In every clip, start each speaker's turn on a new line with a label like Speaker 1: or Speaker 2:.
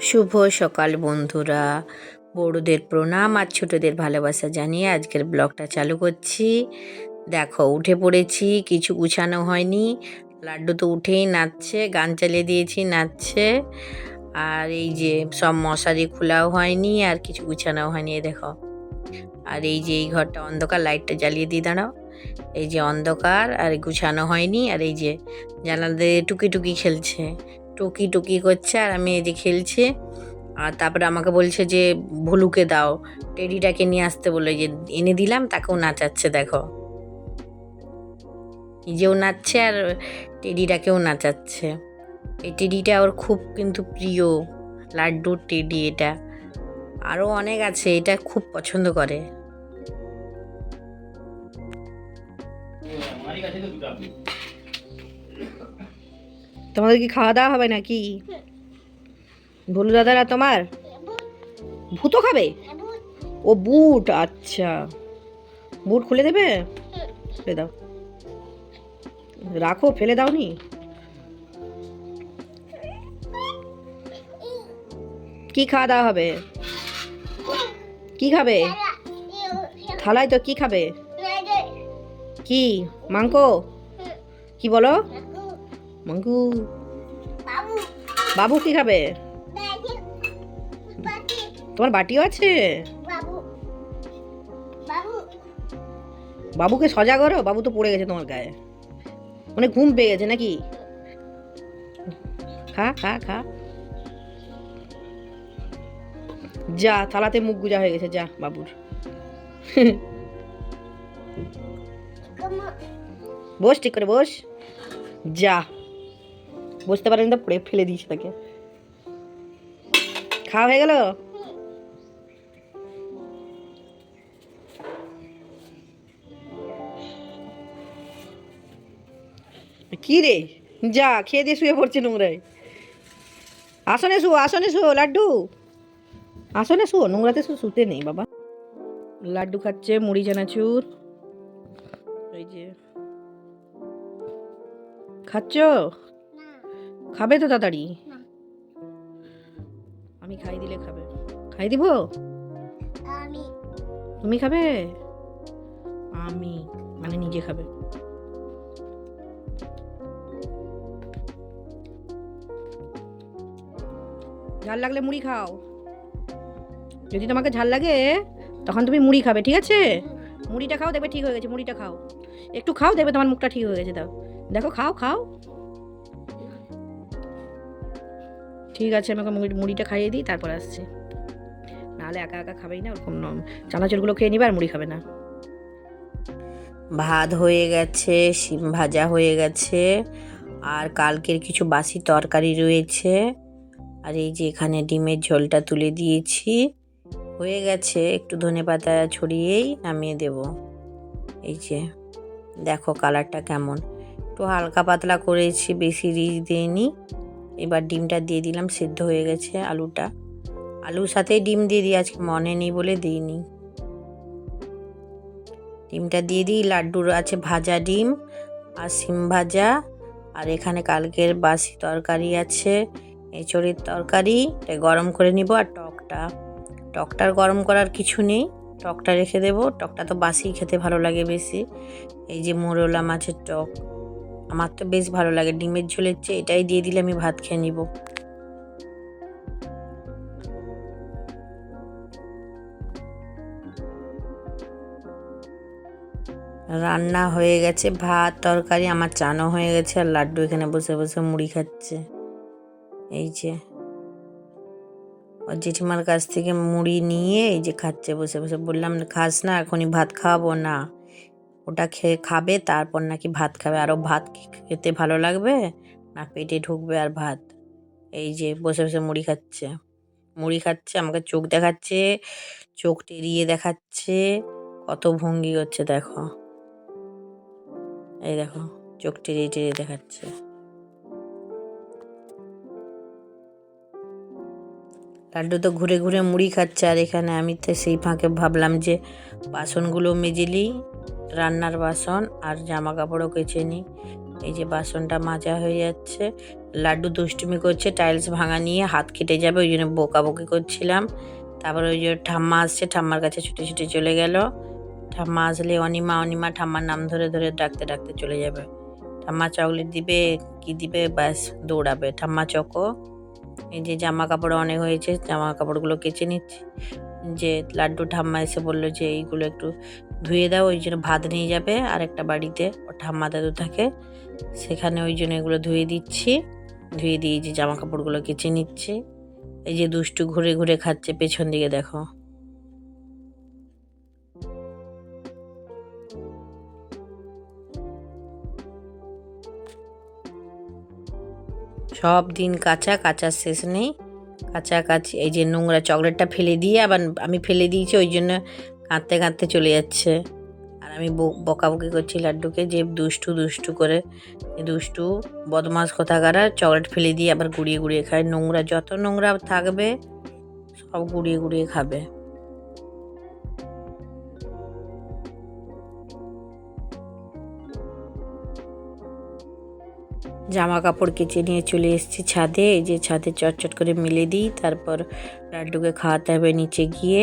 Speaker 1: শুভ সকাল বন্ধুরা। বড়দের প্রণাম আর ছোটদের ভালোবাসা জানিয়ে আজকের ব্লগটা চালু করছি। দেখো, উঠে পড়েছি, কিছু গুছানো হয়নি। লাড্ডু তো উঠেই নাচছে, গান চালিয়ে দিয়েছি, নাচছে। আর এই যে সব মশারি খোলাও হয়নি, আর কিছু গুছানো হয়নি দেখো। আর এই যে এই ঘরটা অন্ধকার, লাইটটা জ্বালিয়ে দিয়ে দাঁড়াও। এই যে অন্ধকার, আর গুছানো হয়নি, আর এই যে জানালা দিয়ে টুকি টুকি খেলছে। টুকি টুকি করছে আর আমি এই যে খেলছে। আর তারপরে আমাকে বলছে যে, ভুলুকে দাও। টেডিটাকে নিয়ে আসতে বলে যে এনে দিলাম, তাকেও নাচাচ্ছে, দেখো। নিজেও নাচছে আর টেডিটাকেও নাচাচ্ছে। এই টেডিটা ওর খুব কিন্তু প্রিয়। লাড্ডুর টেডি এটা। আরও অনেক আছে, এটা খুব পছন্দ করে।
Speaker 2: তোমাদের কি খাওয়া দাওয়া হবে নাকি? ভুলু দাদারা তোমার? ভূতো খাবে? ও বুট আচ্ছা। বুট খুলে দেবে? ফেলে দাও। রাখো, ফেলে দাও নি কি খাওয়া দাওয়া হবে? কি খাবে? থালায় তো কি খাবে? কি? মাংকো কি বলো? মাংকু বাবু। কি খাবে? তোমার বাটিও আছে? বাবুকে সজা করো বাবু তো পড়ে গেছে তোমার গায়ে। মানে ঘুম পেয়ে গেছে নাকি? খা খা খা। যা থালাতে মুখ গুজা হয়ে গেছে যা বাবুর। বস ঠিক করে বস। যা। বসতে পারেন তো, পড়ে ফেলে দিয়েছে তাকে। খাওয়া হয়ে গেল? কি রে? যা, খেয়ে দিয়ে শুয়ে পড়ছে নোংরায়। আসনে শু আসনে শু, লাড্ডু। আসনে শু, নোংরাতে শু, শুতে নেই, বাবা। লাড্ডু খাচ্ছে মুড়ি, চানাচুর। এই যে। খাচ্ছ? খাবে তো তাড়াতাড়ি? আমি খাই দিলে খাবে। খাই দিব? আমি। তুমি খাবে? আমি মানে নিজে খাবে। ঝাল লাগলে মুড়ি খাও। যদি তোমাকে ঝাল লাগে তখন তুমি মুড়ি খাবে ঠিক আছে? মুড়িটা খাও দেখবে ঠিক হয়ে গেছে মুড়িটা খাও। একটু খাও দেখবে তোমার মুখটা ঠিক হয়ে গেছে দাও। দেখো খাও খাও। ঠিক আছে আমাকে মুড়ি, মুড়িটা খাইয়ে দিই, তারপর আসছি। নাহলে একা একা খাবেই না, ওরকম চানাচুরগুলো খেয়ে নিবে আর মুড়ি খাবে না।
Speaker 1: ভাত হয়ে গেছে, শিম ভাজা হয়ে গেছে, আর কালকের কিছু বাসি তরকারি রয়েছে। আর এই যে এখানে ডিমের ঝোলটা তুলে দিয়েছি। হয়ে গেছে, একটু ধনে পাতা ছড়িয়েই নামিয়ে দেব। এই যে, দেখো কালারটা কেমন। একটু হালকা পাতলা করেছি, বেশি রিচ দিইনি। এবার ডিমটা দিয়ে দিলাম, সিদ্ধ হয়ে গেছে আলুটা। আলুর সাথেই ডিম দিয়ে দিই, আজকে মনে নেই বলে দিইনি। ডিমটা দিয়ে দিই, লাড্ডুর আছে ভাজা ডিম আর সিম ভাজা আর এখানে কালকের বাসি তরকারি আছে, এঁচড়ের তরকারি। এটা গরম করে নিব আর টকটা। টকটার গরম করার কিছু নেই, টকটা রেখে দেবো। টকটা তো বাসি খেতে ভালো লাগে বেশি। এই যে মোরলা মাছের টক। আমার তো বেশ ভালো লাগে। ডিমের ঝোলের চেয়ে এটাই দিয়ে দিলে আমি ভাত খেয়ে নিব। রান্না হয়ে গেছে, ভাত, তরকারি, আমার চানো হয়ে গেছে, আর লাড্ডু এখানে বসে বসে মুড়ি খাচ্ছে। এই যে, ওর জেঠিমার কাছ থেকে মুড়ি নিয়ে এই যে খাচ্ছে, বসে বসে বললাম, খাস না, এখনই ভাত খাওয়াবো, না। ওটা খেয়ে খাবে, তারপর নাকি ভাত খাবে। আরও ভাত খেতে ভালো লাগবে? না, পেটে ঢুকবে আর ভাত। এই যে বসে বসে মুড়ি খাচ্ছে। মুড়ি খাচ্ছে, আমাকে চোখ দেখাচ্ছে, চোখ টেরিয়ে দেখাচ্ছে, কত ভঙ্গি হচ্ছে দেখো। এই দেখো, চোখ টেরিয়ে টেরিয়ে দেখাচ্ছে। লাড্ডু তো ঘুরে ঘুরে মুড়ি খাচ্ছে, আর এখানে আমি তো সেই ফাঁকে ভাবলাম যে বাসনগুলো মেজে নিই। রান্নার বাসন আর জামা কাপড়ও কেচে নিই। এই যে বাসনটা মাজা হয়ে যাচ্ছে। লাড্ডু দুষ্টুমি করছে, টাইলস ভাঙা নিয়ে হাত কেটে যাবে, ওই জন্য বকাবকি করছিলাম। তারপর ওই যে ঠাম্মা আসছে, ঠাম্মার কাছে ছুটে ছুটে চলে গেল। ঠাম্মা আসলে অনিমা অনিমা ঠাম্মার নাম ধরে ধরে ডাকতে ডাকতে চলে যাবে। ঠাম্মা চকলেট দিবে, কি দিবে, ব্যাস দৌড়াবে। ঠাম্মা চকো, এই যে জামা কাপড় অনেক হয়েছে জামা কাপড়গুলো কেচে নিচ্ছি। যে লাড্ডু ঠাম্মা এসে বলল যে এইগুলো একটু ধুয়ে দাও, ওই জন্য ভাত নিয়ে যাবে। আর একটা বাড়িতে ঠাম্মা দাদু থাকে। সেখানে ওই জন্য এগুলো ধুয়ে দিচ্ছি। ধুয়ে দিয়ে যে জামা কাপড়গুলো কেচে নিচ্ছে। এই যে দুষ্টু ঘুরে ঘুরে খাচ্ছে, পেছন দিকে দেখো। সব দিন কাঁচা, কাঁচার শেষ নেই। কাছাকাছি এই যে নোংরা চকলেটটা ফেলে দিয়ে আবার আমি ফেলে দিয়েছি, ওই জন্য কাঁদতে কাঁদতে চলে যাচ্ছে। আর আমি বকাবকি করছি লাড্ডুকে যে দুষ্টু দুষ্টু করে। দুষ্টু বদমাস কোথাকার, চকলেট ফেলে দিয়ে আবার গুড়িয়ে গুড়িয়ে খায়। নোংরা যত নোংরা থাকবে, সব গুড়িয়ে গুড়িয়ে খাবে। জামা কাপড় কেচে নিয়ে চলে এসেছি ছাদে। এই যে ছাদে চটচট করে মিলে দিই, তারপর লাড্ডুকে খাওয়াতে হবে নিচে গিয়ে।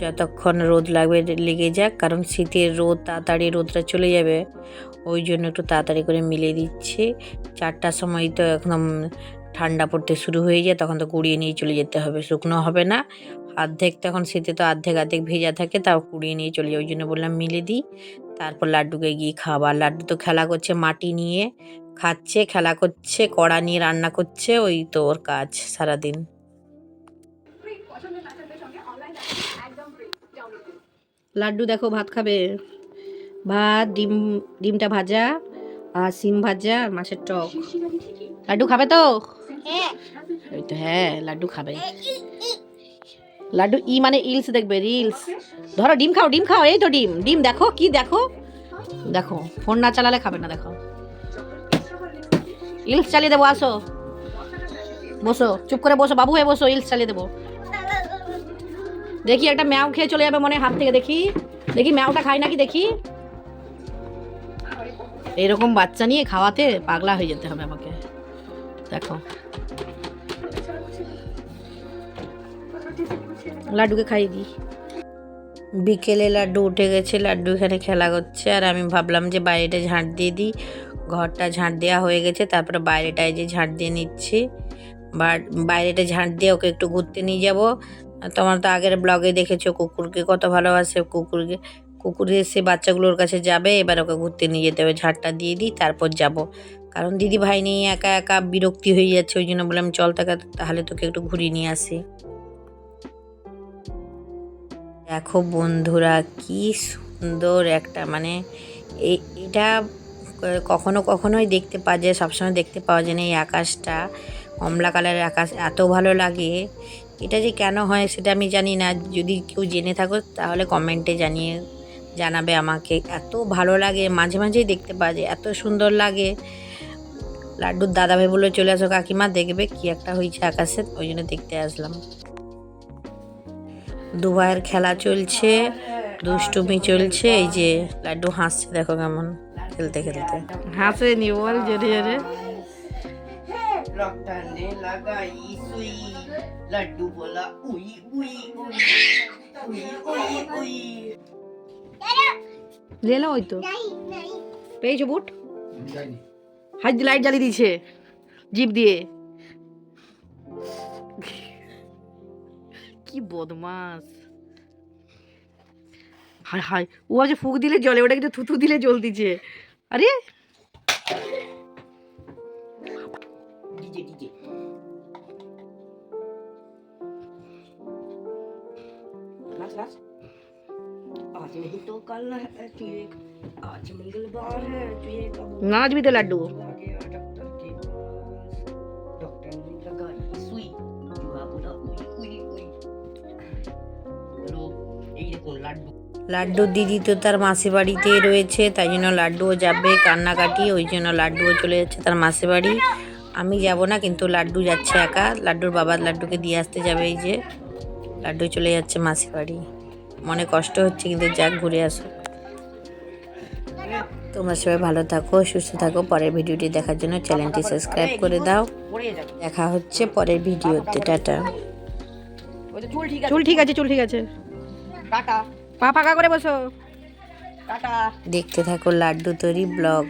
Speaker 1: যতক্ষণ রোদ লাগবে লেগে যাক, কারণ শীতের রোদ, তাড়াতাড়ি রোদটা চলে যাবে। ওই জন্য একটু তাড়াতাড়ি করে মিলে দিচ্ছি। চারটার সময় তো একদম ঠান্ডা পড়তে শুরু হয়ে যায়, তখন তো কুড়িয়ে নিয়ে চলে যেতে হবে। শুকনো হবে না। অর্ধেক তখন শীতে তো অর্ধেক অর্ধেক ভেজা থাকে, তাও কুড়িয়ে নিয়ে চলে যায় ওই জন্য বললাম মিলে দিই। তারপর লাড্ডুকে গিয়ে খাবার লাড্ডু তো খেলা করছে মাটি নিয়ে। খাচ্ছে, খেলা করছে, কড়া নিয়ে রান্না করছে, ওই তো ওর কাজ সারাদিন।
Speaker 2: লাড্ডু দেখো, ভাত খাবে। ভাত, ডিম, ডিমটা ভাজা, আর সিম ভাজা, আর মাছের টক। লাড্ডু খাবে তো? ওই তো হ্যাঁ লাড্ডু খাবে। লাড্ডু ই মানে ইলস দেখবে, রিলস। ধরো, ডিম খাও ডিম খাও, এই তো ডিম। ডিম দেখো, কি দেখো? দেখো, ফোন না চালালে খাবে না, দেখো। ইলস চালিয়ে দেবো, আসো। বসো, চুপ করে বসো, বাবু হয়ে বসো, ইলস চালিয়ে দেবো। দেখি একটা ম্যাও খেয়ে চলে যাবে মনে হাত থেকে, দেখি। দেখি ম্যাওটা খাই নাকি, দেখি। এরকম বাচ্চা নিয়ে খাওয়াতে পাগলা হয়ে যেতে হবে আমাকে। দেখো। লাড্ডুকে খাইয়ে দিই।
Speaker 1: বিকেলে লাড্ডু উঠে গেছে, লাড্ডু এখানে খেলা করছে, আর আমি ভাবলাম যে বাইরেটা ঝাঁট দিয়ে দিই। ঘরটা ঝাঁট দেওয়া হয়ে গেছে, তারপরে বাইরেটায় যে ঝাঁট দিয়ে নিচ্ছি। বাইরেটা ঝাঁট দিয়ে ওকে একটু ঘুরতে নিয়ে যাব। তোমার তো আগের ব্লগে দেখেছ কুকুরকে, কত ভালোবাসে কুকুরকে। কুকুর এসে বাচ্চাগুলোর কাছে যাবে, এবার ওকে ঘুরতে নিয়ে যেতে হবে। ঝাঁটটা দিয়ে দিই, তারপর যাব। কারণ দিদি ভাই নেই একা একা বিরক্তি হয়ে যাচ্ছে, ওই জন্য বললাম, চল তাকে, তাহলে তোকে একটু ঘুরিয়ে নিয়ে আসি। দেখো বন্ধুরা, কি সুন্দর একটা মানে এটা কখনো কখনোই দেখতে পাওয়া যায় সবসময় দেখতে পাওয়া যায় না এই আকাশটা। কমলা কালারের আকাশ এত ভালো লাগে। এটা যে কেন হয় সেটা আমি জানি না। যদি কেউ জেনে থাকো তাহলে কমেন্টে জানিয়ে জানাবে আমাকে। এত ভালো লাগে, মাঝে মাঝেই দেখতে পাওয়া যায়। এত সুন্দর লাগে। লাড্ডুর দাদা ভাই বলে চলে আসো, কাকিমা দেখবে কি একটা হয়েছে আকাশে, ওই জন্য দেখতে আসলাম। দু ভাইয়ের খেলা চলছে, দুষ্টুমি চলছে, এই যে লাড্ডু হাসছে, দেখো কেমন। খেলতে খেলতে।
Speaker 2: হাসে নি বল জোরে। জোরে
Speaker 3: লাগাই সুই লাড্ডু বলা উই উই উই উই উই
Speaker 2: লে ওই তো। বুট? হাত লাইট জ্বালিয়ে দিয়েছে জিপ দিয়ে। কি বদমাস হায় হায় ও আজ ফুক দিলে জলে ওটা কিন্তু থুতু দিলে জল দিচ্ছে আরে
Speaker 3: डीजे डीजे नाच नाच आज नहीं तो कल है
Speaker 1: লাড্ডুর দিদি তো তার মাসি বাড়িতেই রয়েছে তাই জন্য লাড্ডুও যাবে কান্নাকাটি ওই জন্য লাড্ডুও চলে যাচ্ছে তার মাসি বাড়ি। আমি যাব না কিন্তু লাড্ডু যাচ্ছে একা লাড্ডুর বাবা লাড্ডুকে দিয়ে আসতে যাবে এই যে। লাড্ডু চলে যাচ্ছে মাসি বাড়ি। মনে কষ্ট হচ্ছে কিন্তু যাক ঘুরে আসো। তোমরা সবাই ভালো থাকো সুস্থ থাকো। পরের ভিডিওটি দেখার জন্য চ্যানেলটি সাবস্ক্রাইব করে দাও। দেখা হচ্ছে পরের ভিডিওতে। টাটা।
Speaker 3: চুল ঠিক আছে
Speaker 2: চুল ঠিক আছে।
Speaker 3: টাটা।
Speaker 2: পা ফাঁকা করে বসো।
Speaker 1: দেখতে থাকো লাড্ডু তৈরি ব্লগ।